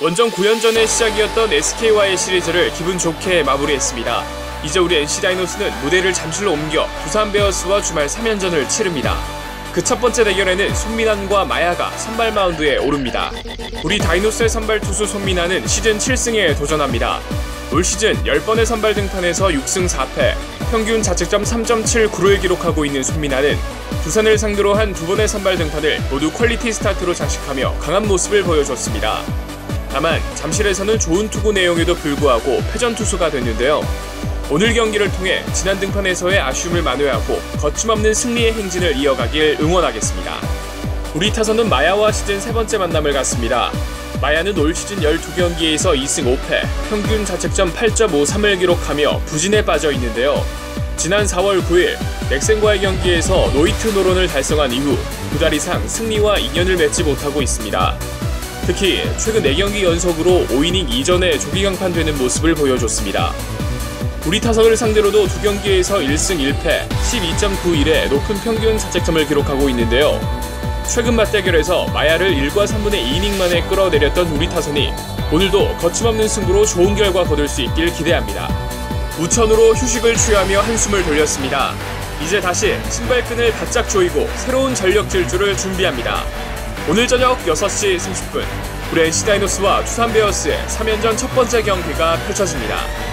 원정 9연전의 시작이었던 SK와의 시리즈를 기분 좋게 마무리했습니다. 이제 우리 NC 다이노스는 무대를 잠실로 옮겨 두산 베어스와 주말 3연전을 치릅니다. 그 첫 번째 대결에는 손민환과 마야가 선발 마운드에 오릅니다. 우리 다이노스의 선발 투수 손민환은 시즌 7승에 도전합니다. 올 시즌 10번의 선발 등판에서 6승 4패, 평균 자책점 3.79를 기록하고 있는 손민환은 두산을 상대로 한 두 번의 선발 등판을 모두 퀄리티 스타트로 장식하며 강한 모습을 보여줬습니다. 다만 잠실에서는 좋은 투구 내용에도 불구하고 패전 투수가 됐는데요. 오늘 경기를 통해 지난 등판에서의 아쉬움을 만회하고 거침없는 승리의 행진을 이어가길 응원하겠습니다. 우리 타선은 마야와 시즌 세 번째 만남을 갖습니다. 마야는 올 시즌 12경기에서 2승 5패, 평균 자책점 8.53을 기록하며 부진에 빠져 있는데요. 지난 4월 9일 넥센과의 경기에서 노이트 노론을 달성한 이후 두 달 이상 승리와 인연을 맺지 못하고 있습니다. 특히 최근 4경기 연속으로 5이닝 이전에 조기 강판 되는 모습을 보여줬습니다. 우리 타선을 상대로도 두 경기에서 1승 1패, 12.91의 높은 평균 자책점을 기록하고 있는데요. 최근 맞대결에서 마야를 1과 3분의 2이닝 만에 끌어내렸던 우리 타선이 오늘도 거침없는 승부로 좋은 결과 거둘 수 있길 기대합니다. 우천으로 휴식을 취하며 한숨을 돌렸습니다. 이제 다시 신발끈을 바짝 조이고 새로운 전력 질주를 준비합니다. 오늘 저녁 6시 30분 NC 다이노스와 두산 베어스의 3연전 첫 번째 경기가 펼쳐집니다.